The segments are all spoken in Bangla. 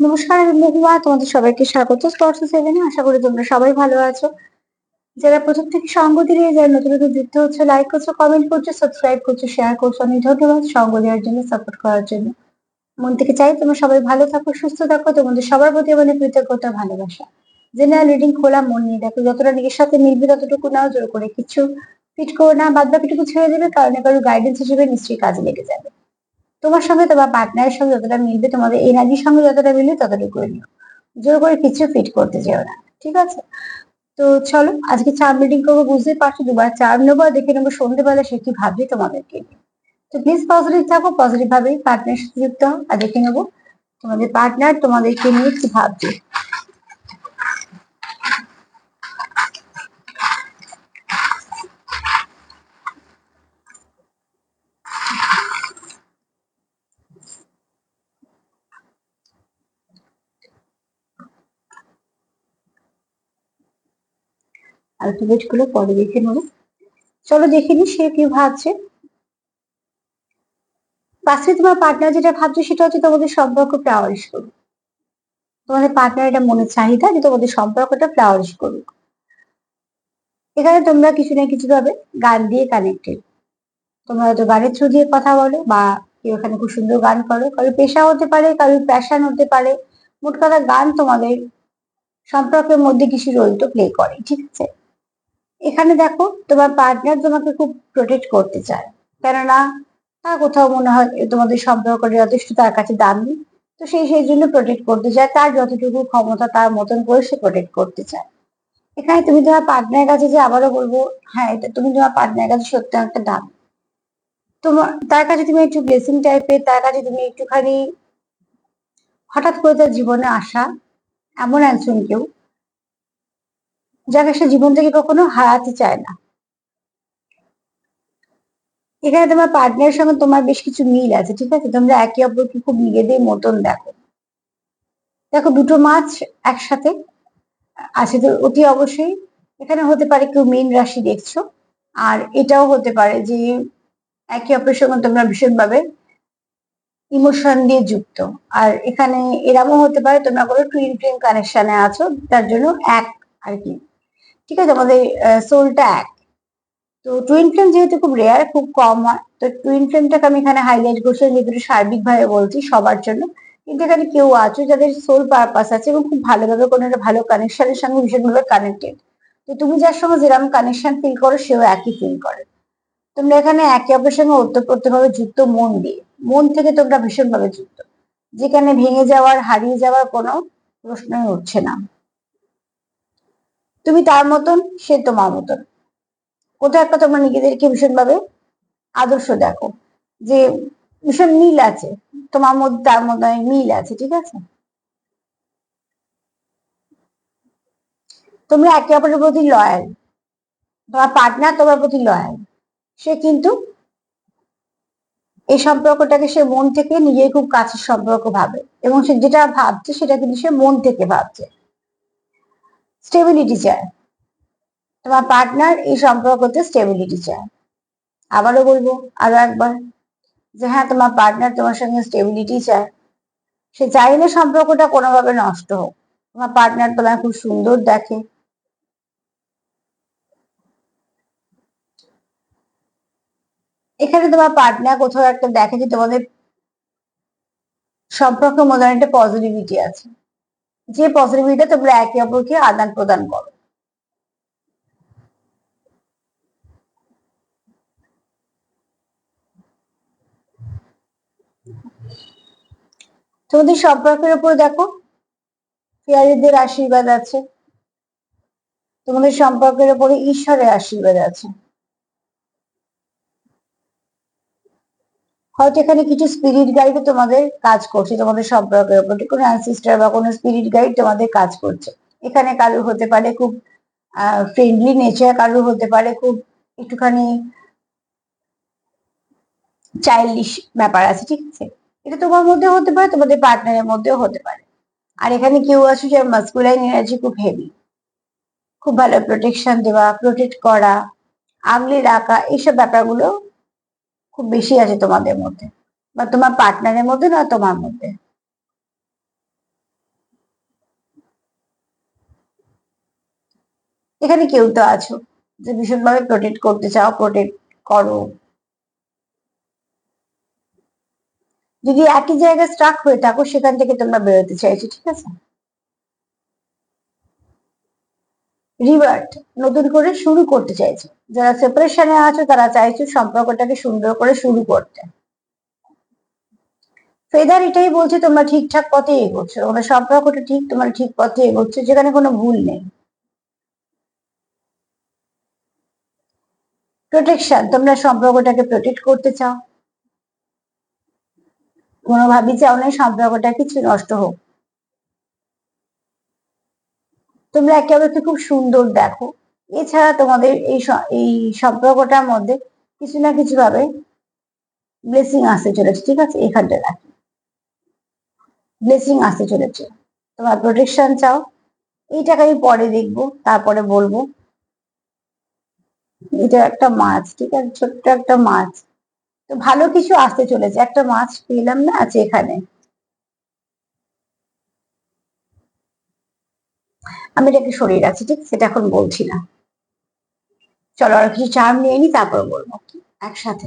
নমস্কার মহুয়া, তোমাদের সবাইকে স্বাগত। স্পর্শ সেভেনে আশা করি তোমরা সবাই ভালো আছো। যারা প্রথম থেকে সঙ্গ দিয়ে যারা নতুন নতুন যুক্ত হচ্ছে লাইক করছ কমেন্ট করছ সাবস্ক্রাইব করছ শেয়ার করছ, অনেক ধন্যবাদ সঙ্গ দেওয়ার জন্য সাপোর্ট করার জন্য। মন থেকে চাই তোমরা সবাই ভালো থাকো, সুস্থ থাকো, তোমাদের সবার প্রতি আমাদের কৃতজ্ঞতা, ভালোবাসা। জেনারেল রিডিং খোলা, মন নিয়ে দেখো, যতটা নিজের সাথে মিলবে ততটুকু নাও, জোর করে কিছু ফিট করো না বাদ বাকিটুকু ছেড়ে দেবে, কারণ কারও গাইডেন্স হিসেবে নিশ্চয়ই কাজে লেগে যাবে। তোমার সঙ্গে তোমার পার্টনারের সঙ্গে যতটা মিলবে, তোমাদের এনার্জির সঙ্গে যতটা মিলবে ততটুকু নিও। জোর করে কিছু ফিট করতে যেও না, ঠিক আছে? তো চলো, আজকে চার মিটিং করব, বুঝতেই পারছ, দুবার চার নেব আর দেখে নেব সন্ধ্যেবেলা সে কি ভাববে তোমাদেরকে তো প্লিজ পজিটিভ থাকো পজিটিভ ভাবেই পার্টনার সাথে যুক্ত হও, আর দেখে নেব তোমাদের পার্টনার তোমাদেরকে নিয়ে কি ভাবছে আলফাবেটগুলো পরে দেখে নেব। চলো দেখে নি সে কি ভাবছে। পাশে তোমার পার্টনার যেটা ভাবছে সেটা হচ্ছে তোমাদের সম্পর্ক ফ্লাওয়ারিশ করুক। তোমাদের পার্টনার এটা মনের চাহিদা যে তোমাদের সম্পর্কটা ফ্লাওয়ারিশ করুক। এখানে তোমরা কিছু না কিছু ভাবে গান দিয়ে কানেক্টেড তোমরা হয়তো গানের থ্রু দিয়ে কথা বলো বা কেউ এখানে খুব সুন্দর গান করো। কারোর পেশা হতে পারে, কারোর প্যাশন হতে পারে। মোট কথা গান তোমাদের সম্পর্কের মধ্যে কিছু রোল তো প্লে করে, ঠিক আছে? এখানে দেখো, তোমার পার্টনার তোমাকে খুব প্রোটেক্ট করতে চায়। কেননা তার কোথাও মনে হয় তোমাদের সম্পর্কটা যথেষ্ট তার কাছে দামি, তো সেই সেই জন্য প্রোটেক্ট করতে চায়। তার যতটুকু ক্ষমতা, তার মতন করে সে প্রোটেক্ট করতে চায়। এখানে তুমি তোমার পার্টনারের কাছে যে আবারও বলব হ্যাঁ এটা তুমি তোমার পার্টনারের কাছে সত্যি একটা দাম। তোমার, তার কাছে তুমি একটু ব্লেসিং টাইপের তার কাছে তুমি একটুখানি হঠাৎ করে তার জীবনে আসা, এমন একজন কেউ যাকে সে জীবন থেকে কখনো হারাতে চায় না। এখানে তোমার পার্টনারের সঙ্গে তোমার বেশ কিছু মিল আছে, ঠিক আছে? তোমরা একে অপরকে খুব নিজেদের মতন দেখো। দেখো, দুটো মাছ একসাথে আছে, তো অতি অবশ্যই এখানে হতে পারে কেউ মীন রাশি দেখছ, আর এটাও হতে পারে যে একে অপরের সঙ্গে তোমরা ভীষণভাবে ইমোশন দিয়ে যুক্ত। আর এখানে এরকমও হতে পারে তোমরা কোনো টুইন টুইন কানেকশনে আছো, তার জন্য এক আর কি। ঠিক আছে? আমাদের সোলটা এক। তো টুইন ফ্লেম যেহেতু খুব রেয়ার খুব কম হয়, তো টুইন ফ্লেমটাকে আমি এখানে হাইলাইট করছি যেহেতু সার্বিকভাবে বলছি সবার জন্য। কিন্তু এখানে কেউ আছো যাদের সোল পারপাস আছে এবং খুব ভালোভাবে কোনো একটা ভালো কানেকশনের সঙ্গে ভীষণভাবে কানেক্টেড তো তুমি যার সঙ্গে যেরকম কানেকশন ফিল করো, সেও একই ফিল করে। তোমরা এখানে একে অপরের সঙ্গে ওতপ্রোতভাবে যুক্ত মন দিয়ে, মন থেকে তোমরা ভীষণভাবে যুক্ত। যেখানে ভেঙে যাওয়ার, হারিয়ে যাওয়ার কোনো প্রশ্নই উঠছে না। তুমি তার মতন, সে তোমার মতন। কোথাও একটা তোমরা নিজেদেরকে ভীষণভাবে আদর্শ দেখো, যে ভীষণ মিল আছে, তোমার মধ্যে তার মধ্যে মিল আছে, ঠিক আছে? তোমরা একে অপরের প্রতি লয়াল তোমার পার্টনার তোমার প্রতি লয়াল সে কিন্তু এই সম্পর্কটাকে সে মন থেকে নিজের খুব কাছের সম্পর্ক ভাবে এবং সে যেটা ভাবছে সেটা কিন্তু সে মন থেকে ভাবছে। স্টেবিলিটি চায় তোমার পার্টনার এই সম্পর্কতে স্টেবিলিটি চায় আবারও বলব, আরও একবার, যে হ্যাঁ তোমার পার্টনার তোমার সঙ্গে স্টেবিলিটি চায় সে চাইলে সম্পর্কটা কোনোভাবে নষ্ট হোক। তোমার পার্টনার তোমায় খুব সুন্দর দেখে। এখানে তোমার পার্টনার কোথাও একটা দেখে যে তোমাদের সম্পর্কের মধ্যে একটা পজিটিভিটি আছে। যে পজিটিভিটি তোমরা একে অপরকে আদান প্রদান করো। তোমাদের সম্পর্কের উপর দেখো ফিয়ারিদের আশীর্বাদ আছে। তোমাদের সম্পর্কের উপরে ঈশ্বরের আশীর্বাদ আছে। হয়তো এখানে কিছু স্পিরিট গাইড তোমাদের কাজ করছে, তোমাদের সম্পর্কের উপর কোনো অ্যানসিস্টার বা কোনো স্পিরিট গাইড তোমাদের কাজ করছে। এখানে কারোর হতে পারে খুব ফ্রেন্ডলি নেচার কারোর হতে পারে খুব একটুখানি চাইল্ডিশ ব্যাপার আছে, ঠিক আছে? এটা তোমার মধ্যে হতে পারে, তোমাদের পার্টনারের মধ্যেও হতে পারে। আর এখানে কেউ আছে যে মাস্কুলাইন এনার্জি খুব হেভি খুব ভালো প্রোটেকশন দেওয়া প্রোটেক্ট করা, আগলে রাখা, এইসব ব্যাপারগুলো খুব বেশি আছে তোমাদের মধ্যে। বা তোমার পার্টনারের মধ্যে না তোমার মধ্যে? এখানে কেউ তো আছো, যে ভীষণভাবে প্রোটেক্ট করতে চাও প্রোটেক্ট করো। যদি একই জায়গায় স্ট্রাক হয়ে থাকো, সেখান থেকে তোমরা বেরোতে চাইছো, ঠিক আছে? রিভার্ট নতুন করে শুরু করতে চাইছো। যারা সেপারেশনে আছো, তারা চাইছো সম্পর্কটাকে সুন্দর করে শুরু করতে। ফেদার এটাই বলছে, তোমরা ঠিকঠাক পথে এগোচ্ছ। তোমাদের সম্পর্কটা ঠিক, তোমরা ঠিক পথে এগোচ্ছ, যেখানে কোনো ভুল নেই। প্রোটেকশন তোমরা সম্পর্কটাকে প্রোটেক্ট করতে চাও। কোনোভাবেই চাও না, সম্পর্কটা কিছু নষ্ট হোক। তোমরা একে অপরকে খুব সুন্দর দেখো। এছাড়া তোমাদের এই এই সম্পর্কটার মধ্যে কিছু না কিছু ভাবে ব্লেসিং আসতে চলেছে, ঠিক আছে? এখানটা রাখি। ব্লেসিং আসতে চলেছে। তোমার প্রোটেকশন চাও। এইটাকে আমি পরে দেখব, তারপরে বলব। এটা একটা মাছ, ঠিক আছে? ছোট্ট একটা মাছ। তো ভালো কিছু আসতে চলেছে। একটা মাছ পেলাম না আছে এখানে। আমি এটাকে সরিয়ে রাখছি, ঠিক? সেটা এখন বলছি না। চলো আর কিছু চার্ম নিয়ে নি, তারপর বলব। একসাথে।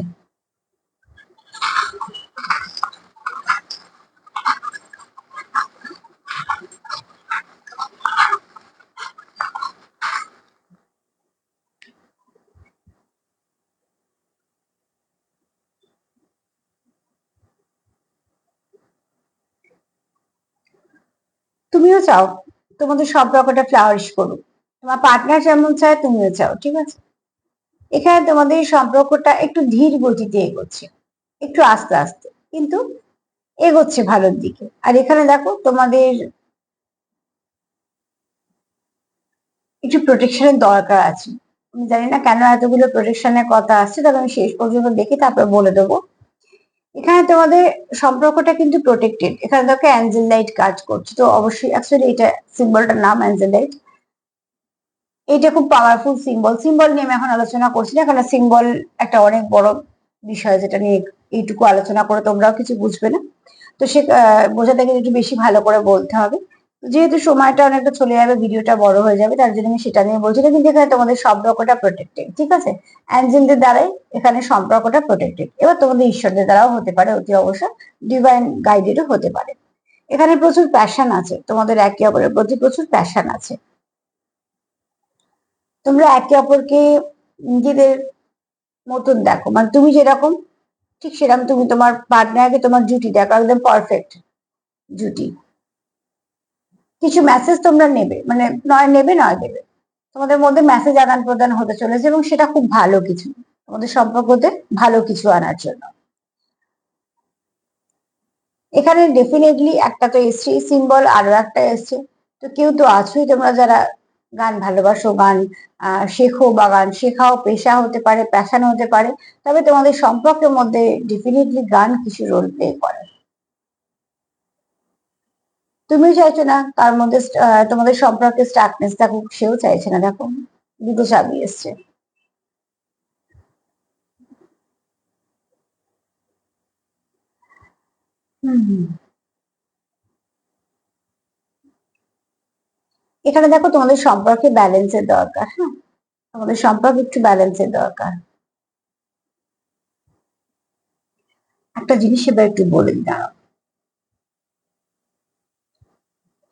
তুমিও চাও? তোমাদের সম্পর্কটা ফ্লাওয়ারিশ করুক। তোমার পার্টনার যেমন চায় তুমিও চাও, ঠিক আছে? এখানে তোমাদের সম্পর্কটা একটু ধীর গতিতে এগোচ্ছে, একটু আস্তে আস্তে, কিন্তু এগোচ্ছে ভালোর দিকে। আর এখানে দেখো, তোমাদের একটু প্রোটেকশনের দরকার আছে। আমি জানি না কেন এতগুলো প্রোটেকশনের কথা আসছে, তবে আমি শেষ পর্যন্ত দেখি, তারপর বলে দেবো। এখানে তোমাদের সম্পর্কটা কিন্তু প্রোটেক্টেড এখানে দেখো অ্যাঞ্জেল লাইট কাজ করছে, তো অবশ্যই অ্যাকচুয়ালি এটা সিম্বলটার নাম অ্যাঞ্জেল লাইট এটা খুব পাওয়ারফুল সিম্বল সিম্বল নিয়ে আমি এখন আলোচনা করছি না, কারণ সিম্বল একটা অনেক বড় বিষয় যেটা নিয়ে এইটুকু আলোচনা করে তোমরাও কিছু বুঝবে না। তো সে বোঝাতে গেলে একটু বেশি ভালো করে বলতে হবে। যেহেতু সময়টা অনেকটা চলে যাবে, ভিডিওটা বড় হয়ে যাবে, তার জন্য আমি সেটা নিয়ে বলছি না কিন্তু এখানে তোমাদের সম্পর্কটা প্রোটেক্টেড ঠিক আছে? অ্যাঞ্জেলদের দ্বারাই এখানে সম্পর্কটা প্রোটেক্টেড এবার তোমাদের ঈশ্বরদের দ্বারাও হতে পারে, অতি অবশ্য ডিভাইন গাইডেডও হতে পারে। এখানে প্রচুর প্যাশন আছে, তোমাদের একে অপরের প্রতি প্রচুর প্যাশন আছে। তোমরা একে অপরকে নিজেদের মতন দেখো মানে তুমি যেরকম, ঠিক সেরকম তুমি তোমার পার্টনারকে তোমার জুটি দেখো একদম পারফেক্ট জুটি কিছু মেসেজ তোমরা নেবে মানে নয়, নেবে নয়, দেবে। তোমাদের মধ্যে মেসেজ আদান প্রদান হতে চলেছে এবং সেটা খুব ভালো কিছু। তোমাদের সম্পর্কতে ভালো কিছু আনার জন্য। এখানে ডেফিনেটলি একটা তো এসছে সিম্বল আরও একটা এসছে তো কেউ তো আছোই, তোমরা যারা গান ভালোবাসো, গান শেখো বা গান শেখাও, পেশা হতে পারে প্যাশন হতে পারে, তবে তোমাদের সম্পর্কের মধ্যে ডেফিনেটলি গান কিছু রোল প্লে করে। তুমি চাইছো না? তার মধ্যে তোমাদের সম্পর্কে স্টার্কনেস থাকুক, সেও চাইছে না। দেখো, দুটো চাবি এসছে। এখানে দেখো, তোমাদের সম্পর্কে ব্যালেন্সের দরকার হ্যাঁ? তোমাদের সম্পর্ক একটু ব্যালেন্সের দরকার। একটা জিনিস এবার একটু বলে দাও।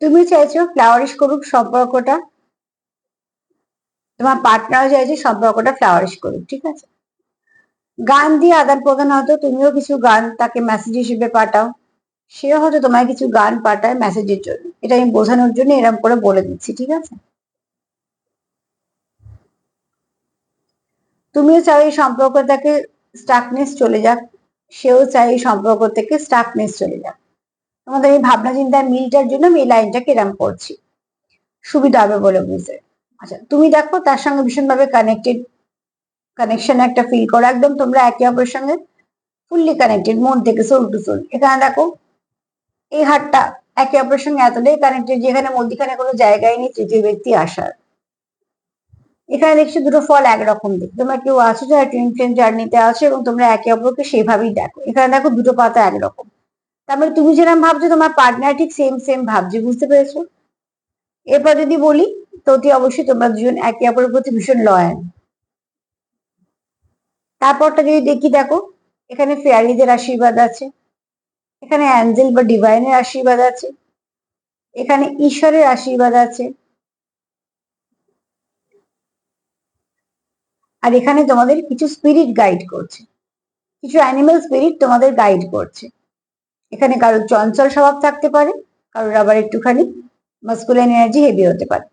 তুমি চাইছো ফ্লাওয়ারিশ করুক, সম্পর্কটা। তোমার পার্টনার চাইছে সম্পর্কটা ফ্লাওয়ারিশ করুক, ঠিক আছে? গান দিয়ে আদান প্রদান হয়তো তুমিও কিছু গান তাকে মেসেজ হিসেবে পাঠাও। সেও হয়তো তোমায় কিছু গান পাঠায় মেসেজের জন্য। এটা আমি বোঝানোর জন্য এরকম করে বলে দিচ্ছি, ঠিক আছে? তুমিও চাও এই সম্পর্ক থেকে স্টাকনেস চলে যাক। সেও চাই এই সম্পর্ক থেকে স্টাকনেস চলে যাক। তোমাদের এই ভাবনা চিন্তার মিলটার জন্য আমি এই লাইনটাকে এরম করছি। সুবিধা হবে বলে বুঝতে আচ্ছা তুমি দেখো, তার সঙ্গে ভীষণভাবে কানেক্টেড কানেকশন একটা ফিল করো। একদম তোমরা একে অপরের সঙ্গে ফুললি কানেক্টেড মন থেকে সোল টু সোল এখানে দেখো, এই হাটটা একে অপরের সঙ্গে এতটাই কানেক্টেড যেখানে মধ্যখানে কোনো জায়গায় নেই, তৃতীয় ব্যক্তি আসার। এখানে দেখছি দুটো ফল একরকম দেখ তোমরা কেউ আছো যারা টুইন ফ্রেন্ড জার্নিতে আছো এবং তোমরা একে অপরকে সেভাবেই দেখো। এখানে দেখো দুটো পাতা একরকম। তারপরে তুমি যেরকম ভাবছ, তোমার পার্টনার ঠিক সেম সেম ভাবছে, বুঝতে পেরেছ? এরপর যদি বলি, তো অতি অবশ্যই তোমরা দুজন একে অপরের প্রতি ভীষণ লয়াল তারপরটা যদি দেখি, দেখো, এখানে ফেয়ারিদের আশীর্বাদ আছে, এখানে অ্যাঞ্জেল বা ডিভাইনের আশীর্বাদ আছে, এখানে ঈশ্বরের আশীর্বাদ আছে, আর এখানে তোমাদের কিছু স্পিরিট গাইড করছে, কিছু অ্যানিমেল স্পিরিট তোমাদের গাইড করছে। এখানে কারোর চঞ্চল স্বভাব থাকতে পারে, কারোর আবার একটুখানি মাস্কুলাইন এনার্জি হেভি হতে পারে।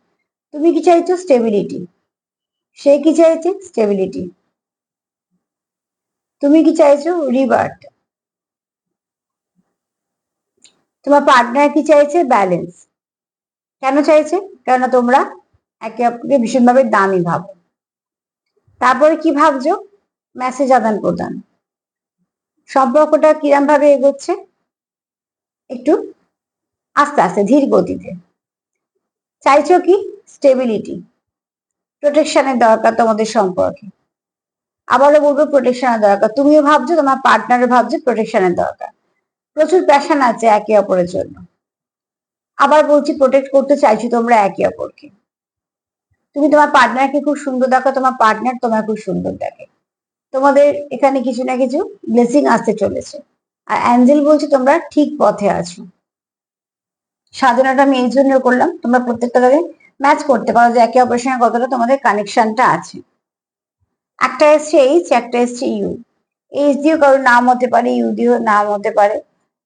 তুমি কি চাইছো? স্টেবিলিটি সে কি চাইছে? স্টেবিলিটি তুমি কি চাইছো? রিভার্ট তোমার পার্টনার কি চাইছে? ব্যালেন্স কেন চাইছে? কেননা তোমরা একে অপরকে ভীষণভাবে দামি ভাবো। তারপরে কি ভাবছ? মেসেজ আদান প্রদান সম্পর্কটা কিরম ভাবে এগোচ্ছে? একটু আস্তে আস্তে, ধীর গতিতে। চাইছো কি? স্টেবিলিটি প্রোটেকশনের দরকার তোমাদের সম্পর্কে। আবারও বলব প্রোটেকশনের দরকার। তুমিও ভাবছ, তোমার পার্টনারও ভাবছ প্রোটেকশনের দরকার। প্রচুর প্যাশন আছে একে অপরের জন্য। আবার বলছি প্রোটেক্ট করতে চাইছো তোমরা একে অপরকে। তুমি তোমার পার্টনারকে খুব সুন্দর দেখো, তোমার পার্টনার তোমার খুব সুন্দর দেখে। তোমাদের এখানে কিছু না কিছু ব্লেসিং আসতে চলেছে। আর অ্যাঞ্জেল বলছে তোমরা ঠিক পথে আছো। সাধনাটা আমি এই জন্য করলাম, তোমরা প্রত্যেকটা জায়গায় ম্যাচ করতে পারো যে একে অপরের সঙ্গে কতটা তোমাদের কানেকশনটা আছে। একটা এসছে এইচ একটা এসছে ইউ এইচ দিয়েও কারোর নাম হতে পারে ইউ দিয়েও নাম হতে পারে।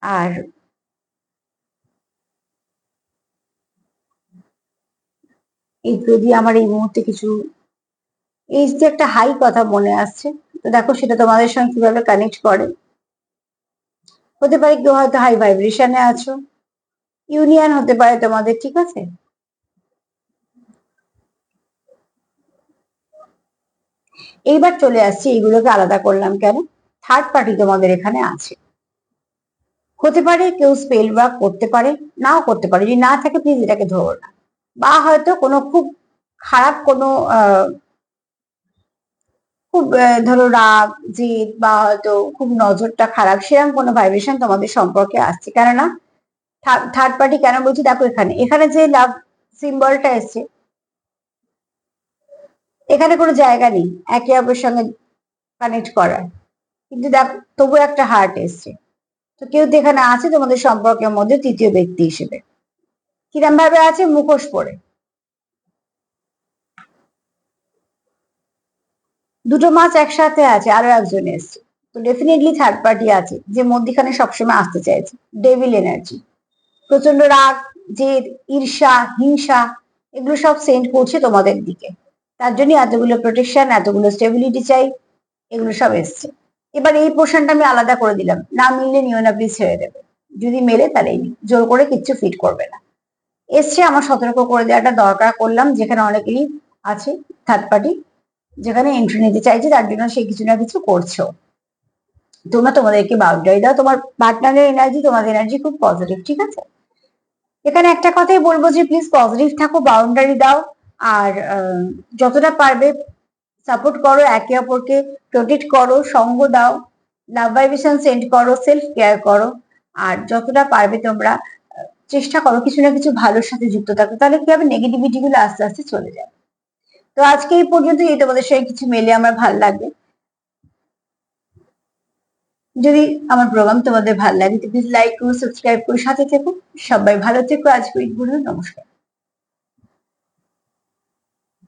আর যদি আমার এই মুহূর্তে কিছু এইচ দিয়ে একটা হাই কথা মনে আসছে, তো দেখো সেটা তোমাদের সঙ্গে কীভাবে কানেক্ট করে। হতে পারে কেউ হয়তো হাই ভাইব্রেশনে আছো। ইউনিয়ন হতে পারে তোমাদের, ঠিক আছে? এইবার চলে আসছি, এইগুলোকে আলাদা করলাম কেন? থার্ড পার্টি তোমাদের এখানে আছে। হতে পারে কেউ স্পেল ওয়ার্ক করতে পারে, নাও করতে পারে। যদি না থাকে প্লিজ এটাকে ধরো না। বা হয়তো কোনো খুব খারাপ কোনো খুব ধরো রাগ, জিদ বা হয়তো খুব নজরটা খারাপ, সেরকম কোনো ভাইব্রেশন তোমাদের সম্পর্কে আসছে। কেননা থার্ড পার্টি কেন বলছি? দেখো এখানে। এখানে যে লাভ সিম্বলটা এসছে, এখানে কোনো জায়গা নেই, একে অপরের সঙ্গে কানেক্ট করার। কিন্তু দেখ, তবু একটা হার্ট এসছে। তো কেউ তো এখানে আছে তোমাদের সম্পর্কের মধ্যে তৃতীয় ব্যক্তি হিসেবে। কিরম ভাবে আছে? মুখোশ পরে। দুটো মাছ একসাথে আছে, আরও একজন এসছে। তো ডেফিনেটলি থার্ড পার্টি আছে, যে মধ্যখানে সবসময় আসতে চাইছে। ডেভিল এনার্জি প্রচণ্ড রাগ, জেদ, ঈর্ষা, হিংসা, এগুলো সব সেন্ড করছে তোমাদের দিকে। তার জন্য এতগুলো প্রোটেকশন এতগুলো স্টেবিলিটি চাই, এগুলো সব এসছে। এবার এই পোর্শনটা আমি আলাদা করে দিলাম। না মিললে নিও না প্লিজ ছেড়ে দেবে। যদি মেলে তাহলে জোর করে কিচ্ছু ফিট করবে না। এসছে, আমার সতর্ক করে দেওয়াটা দরকার। করলাম, যেখানে অনেকেরই আছে থার্ড পার্টি যেখানে এন্ট্রি নিতে চাইছে, তার জন্য সে কিছু না কিছু করছ। তোমরা তোমাদেরকে বাউন্ডারি দাও, তোমার পার্টনারের এনার্জি তোমাদের এনার্জি খুব পজিটিভ ঠিক আছে? এখানে একটা কথাই বলব যে প্লিজ পজিটিভ থাকো বাউন্ডারি দাও। আর যতটা পারবে সাপোর্ট করো, একে অপরকে প্রোটেক্ট করো, সঙ্গ দাও। লাভ ভাইব্রেশন সেন্ড করো সেলফ কেয়ার করো। আর যতটা পারবে তোমরা চেষ্টা করো, কিছু না কিছু ভালোর সাথে যুক্ত থাকো। তাহলে কি হবে? নেগেটিভিটি গুলো আস্তে আস্তে চলে যাবে। তো আজকে এই পর্যন্ত এই তোমাদের সঙ্গে কিছু মেলে আমার ভালো লাগবে। যদি আমার প্রোগ্রাম তোমাদের ভালো লাগে প্লিজ লাইক করো সাবস্ক্রাইব করো, সাথে থেকো। সবাই ভালো থেকো। আজকে নমস্কার।